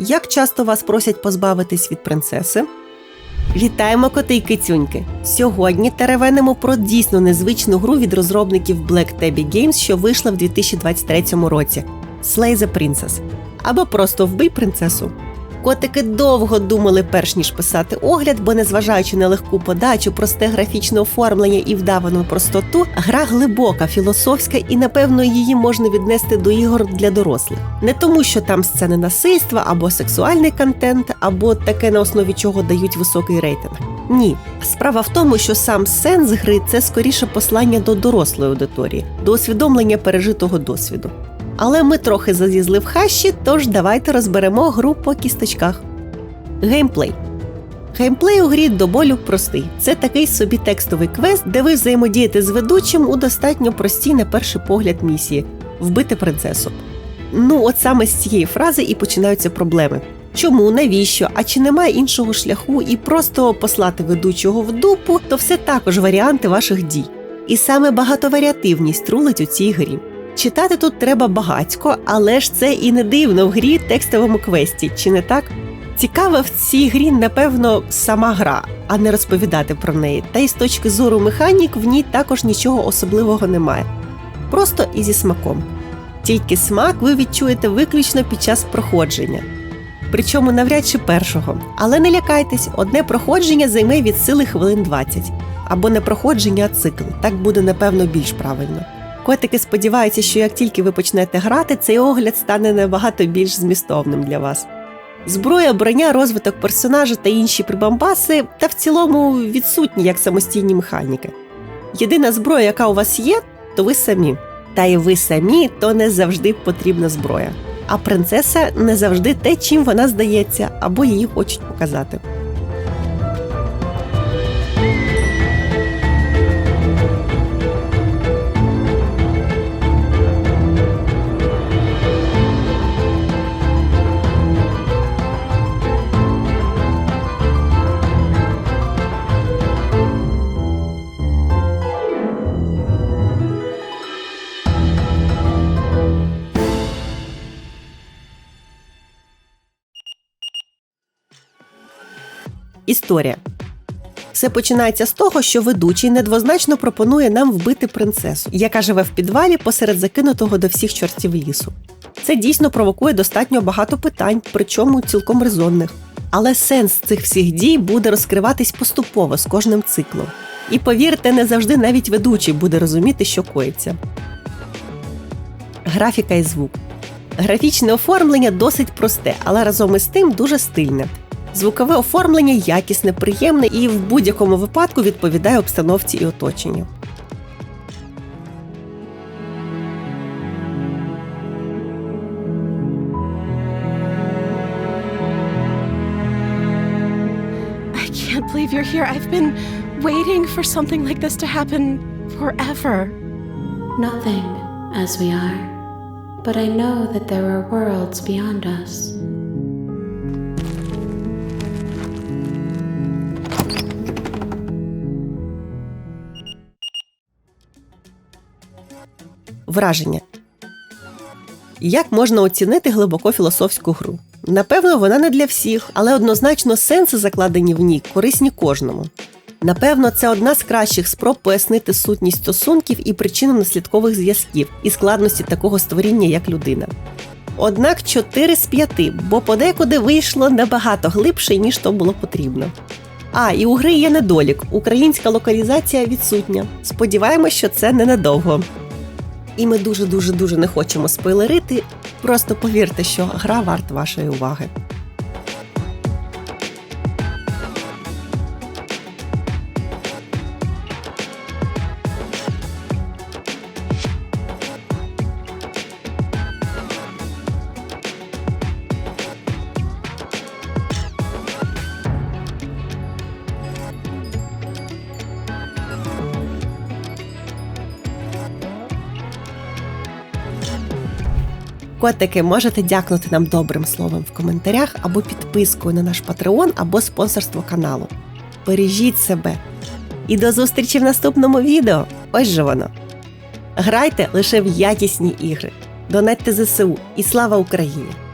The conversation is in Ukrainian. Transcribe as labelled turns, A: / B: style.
A: Як часто вас просять позбавитись від принцеси? Вітаємо коти й кицюньки! Сьогодні теревенимо про дійсно незвичну гру від розробників Black Tabby Games, що вийшла в 2023 році Slay the Princess або просто вбий принцесу. Котики довго думали, перш ніж писати огляд, бо, незважаючи на легку подачу, просте графічне оформлення і вдавану простоту, гра глибока, філософська, і напевно її можна віднести до ігор для дорослих. Не тому, що там сцени насильства або сексуальний контент, або таке на основі чого дають високий рейтинг. Ні, справа в тому, що сам сенс гри це скоріше послання до дорослої аудиторії, до усвідомлення пережитого досвіду. Але ми трохи зазізли в хащі, тож давайте розберемо гру по кісточках. Геймплей. Геймплей у грі до болю простий. Це такий собі текстовий квест, де ви взаємодієте з ведучим у достатньо простій на перший погляд місії вбити принцесу. Ну, от саме з цієї фрази і починаються проблеми. Чому, навіщо, а чи немає іншого шляху, і просто послати ведучого в дупу, то все також варіанти ваших дій. І саме багатоваріативність рулить у цій грі. Читати тут треба багатько, але ж це і не дивно в грі текстовому квесті, чи не так? Цікава в цій грі, напевно, сама гра, а не розповідати про неї. Та й з точки зору механік в ній також нічого особливого немає. Просто і зі смаком. Тільки смак ви відчуєте виключно під час проходження. Причому навряд чи першого. Але не лякайтесь, одне проходження займе від сили хвилин 20. Або не проходження, а цикл. Так буде, напевно, більш правильно. Котики сподіваються, що як тільки ви почнете грати, цей огляд стане набагато більш змістовним для вас. Зброя, броня, розвиток персонажа та інші прибамбаси та в цілому відсутні як самостійні механіки. Єдина зброя, яка у вас є, то ви самі. Та й ви самі, то не завжди потрібна зброя. А принцеса не завжди те, чим вона здається, або її хочуть показати. Історія. Все починається з того, що ведучий недвозначно пропонує нам вбити принцесу, яка живе в підвалі посеред закинутого до всіх чортів лісу. Це дійсно провокує достатньо багато питань, причому цілком резонних. Але сенс цих всіх дій буде розкриватись поступово з кожним циклом. І повірте, не завжди навіть ведучий буде розуміти, що коїться. Графіка і звук. Графічне оформлення досить просте, але разом із тим дуже стильне. Звукове оформлення якісне, приємне і в будь-якому випадку відповідає обстановці і оточенню.
B: I can't believe you're here. I've been waiting for something like this to happen forever.
C: Nothing as we are, but I know that there are worlds beyond us.
A: Враження. Як можна оцінити глибоко філософську гру? Напевно, вона не для всіх, але однозначно сенси, закладені в ній, корисні кожному. Напевно, це одна з кращих спроб пояснити сутність стосунків і причину наслідкових зв'язків і складності такого створіння, як людина. Однак 4 з 5, бо подекуди вийшло набагато глибше, ніж то було потрібно. А, і у гри є недолік. Українська локалізація відсутня. Сподіваємось, що це ненадовго. І ми дуже дуже дуже не хочемо спойлерити. Просто повірте, що гра варт вашої уваги. Котики, можете дякнути нам добрим словом в коментарях або підпискою на наш Патреон або спонсорство каналу. Бережіть себе. І до зустрічі в наступному відео. Ось же воно. Грайте лише в якісні ігри. Донатьте ЗСУ і слава Україні!